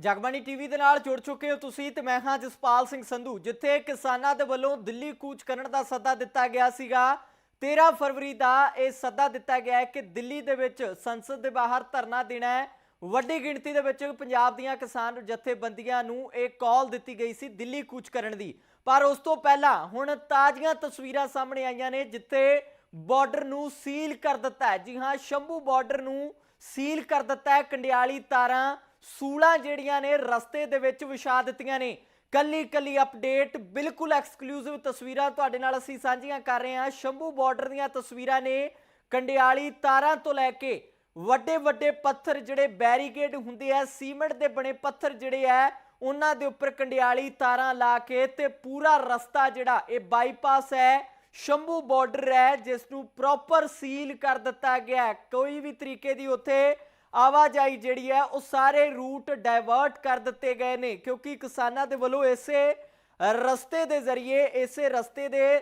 Jagbani TV ਦੇ ਨਾਲ ਜੁੜ ਚੁੱਕੇ ਹੋ ਤੁਸੀਂ ਤੇ ਮੈਂ ਹਾਂ ਜਸਪਾਲ ਸਿੰਘ ਸੰਧੂ, ਜਿੱਥੇ ਕਿਸਾਨਾਂ ਦੇ ਵੱਲੋਂ ਦਿੱਲੀ ਕੂਚ ਕਰਨ ਦਾ ਸੱਦਾ ਦਿੱਤਾ ਗਿਆ ਸੀਗਾ। 13 ਫਰਵਰੀ ਦਾ ਇਹ ਸੱਦਾ ਦਿੱਤਾ ਗਿਆ ਹੈ ਕਿ ਦਿੱਲੀ ਦੇ ਵਿੱਚ ਸੰਸਦ ਦੇ ਬਾਹਰ ਧਰਨਾ ਦੇਣਾ ਹੈ। ਵੱਡੀ ਗਿਣਤੀ ਦੇ ਵਿੱਚ ਪੰਜਾਬ ਦੀਆਂ ਕਿਸਾਨ ਜਥੇਬੰਦੀਆਂ ਨੂੰ ਇਹ ਕਾਲ ਦਿੱਤੀ ਗਈ ਸੀ ਦਿੱਲੀ ਕੂਚ ਕਰਨ ਦੀ। ਪਰ ਉਸ ਤੋਂ ਪਹਿਲਾਂ ਹੁਣ ਤਾਜ਼ੀਆਂ ਤਸਵੀਰਾਂ ਸਾਹਮਣੇ ਆਈਆਂ ਨੇ, ਜਿੱਥੇ ਬਾਰਡਰ ਨੂੰ ਸੀਲ ਕਰ ਦਿੱਤਾ ਹੈ। ਜੀ ਹਾਂ, ਸ਼ੰਭੂ ਬਾਰਡਰ ਨੂੰ ਸੀਲ ਕਰ ਦਿੱਤਾ ਹੈ। ਕੰਡਿਆਲੀ ਤਾਰਾਂ ਸੂਲਾਂ ਜਿਹੜੀਆਂ ਨੇ ਰਸਤੇ ਦੇ ਵਿੱਚ ਵਿਛਾ ਦਿੱਤੀਆਂ ਨੇ। ਕੱਲੀ ਕੱਲੀ ਅਪਡੇਟ ਬਿਲਕੁਲ ਐਕਸਕਲੂਸਿਵ ਤਸਵੀਰਾਂ ਤੁਹਾਡੇ ਨਾਲ ਅਸੀਂ ਸਾਂਝੀਆਂ ਕਰ ਰਹੇ ਹਾਂ। ਸ਼ੰਭੂ ਬਾਰਡਰ ਦੀਆਂ ਤਸਵੀਰਾਂ ਨੇ ਕੰਡਿਆਲੀ ਤਾਰਾਂ ਤੋਂ ਲੈ ਕੇ ਵੱਡੇ ਵੱਡੇ ਪੱਥਰ ਜਿਹੜੇ ਬੈਰੀਕੇਡ ਹੁੰਦੇ ਆ, ਸੀਮੈਂਟ ਦੇ ਬਣੇ ਪੱਥਰ ਜਿਹੜੇ ਆ, ਉਹਨਾਂ ਦੇ ਉੱਪਰ ਕੰਡਿਆਲੀ ਤਾਰਾਂ ਲਾ ਕੇ ਤੇ ਪੂਰਾ ਰਸਤਾ ਜਿਹੜਾ ਇਹ ਬਾਈਪਾਸ ਹੈ, ਸ਼ੰਭੂ ਬਾਰਡਰ ਹੈ, ਜਿਸ ਨੂੰ ਪ੍ਰੋਪਰ ਸੀਲ ਕਰ ਦਿੱਤਾ ਗਿਆ ਕੋਈ ਵੀ ਤਰੀਕੇ ਦੀ ਉੱਥੇ ਆਵਾਜਾਈ ਜਿਹੜੀ ਹੈ, ਉਹ ਸਾਰੇ ਰੂਟ ਡਾਇਵਰਟ ਕਰ ਦਿੱਤੇ ਗਏ ਨੇ, ਕਿਉਂਕਿ ਕਿਸਾਨਾਂ ਦੇ ਵੱਲੋਂ ਇਸੇ ਰਸਤੇ ਦੇ ਜ਼ਰੀਏ, ਇਸੇ ਰਸਤੇ ਦੇ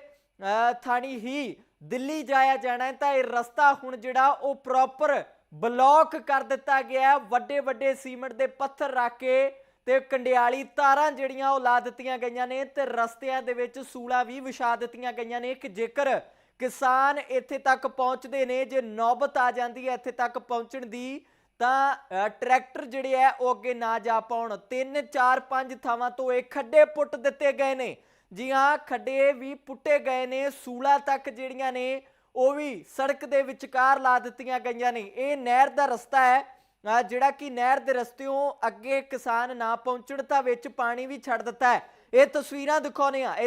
ਥਾਣੀ ਹੀ ਦਿੱਲੀ ਜਾਇਆ ਜਾਣਾ ਤਾਂ ਇਹ ਰਸਤਾ ਹੁਣ ਜਿਹੜਾ, ਉਹ ਪ੍ਰੋਪਰ ਬਲੌਕ ਕਰ ਦਿੱਤਾ ਗਿਆ ਵੱਡੇ ਵੱਡੇ ਸੀਮੈਂਟ ਦੇ ਪੱਥਰ ਰੱਖ ਕੇ ਤੇ ਕੰਡਿਆਲੀ ਤਾਰਾਂ ਜਿਹੜੀਆਂ, ਉਹ ਲਾ ਦਿੱਤੀਆਂ ਗਈਆਂ ਨੇ ਤੇ ਰਸਤਿਆਂ ਦੇ ਵਿੱਚ ਸੂਲਾਂ ਵੀ ਵਿਛਾ ਦਿੱਤੀਆਂ ਗਈਆਂ ਨੇ। ਕਿ ਜੇਕਰ ਕਿਸਾਨ ਇੱਥੇ ਤੱਕ ਪਹੁੰਚਦੇ ਨੇ, ਜੇ ਨੌਬਤ ਆ ਜਾਂਦੀ ਹੈ, ਇੱਥੇ ਤੱਕ ਪਹੁੰਚਣ ਦੀ ਤਾਂ ਟਰੈਕਟਰ ਜਿਹੜੇ ਆ, ਉਹ ਅੱਗੇ ਨਾ ਜਾ ਪਾਉਣ। 3 4 5 ਥਾਵਾਂ ਤੋਂ ਇਹ ਖੱਡੇ ਪੁੱਟ ਦਿੱਤੇ ਗਏ ਨੇ। ਜੀ ਹਾਂ ਖੱਡੇ ਵੀ ਪੁੱਟੇ ਗਏ ਨੇ, ਸੂਲਾ ਤੱਕ ਜਿਹੜੀਆਂ ਨੇ, ਉਹ ਵੀ ਸੜਕ ਦੇ ਵਿਚਕਾਰ ਲਾ ਦਿੱਤੀਆਂ ਗਈਆਂ ਨੇ। ਇਹ ਨਹਿਰ ਦਾ ਰਸਤਾ ਹੈ ਜਿਹੜਾ ਕਿ ਨਹਿਰ ਦੇ ਰਸਤਿਓਂ ਅੱਗੇ ਕਿਸਾਨ ਨਾ ਪਹੁੰਚਣ ਤਾਂ ਵਿੱਚ ਪਾਣੀ ਵੀ ਛੱਡ ਦਿੱਤਾ ਹੈ। ਇਹ ਤਸਵੀਰਾਂ ਦਿਖਾਉਨੇ ਆ ਇਹ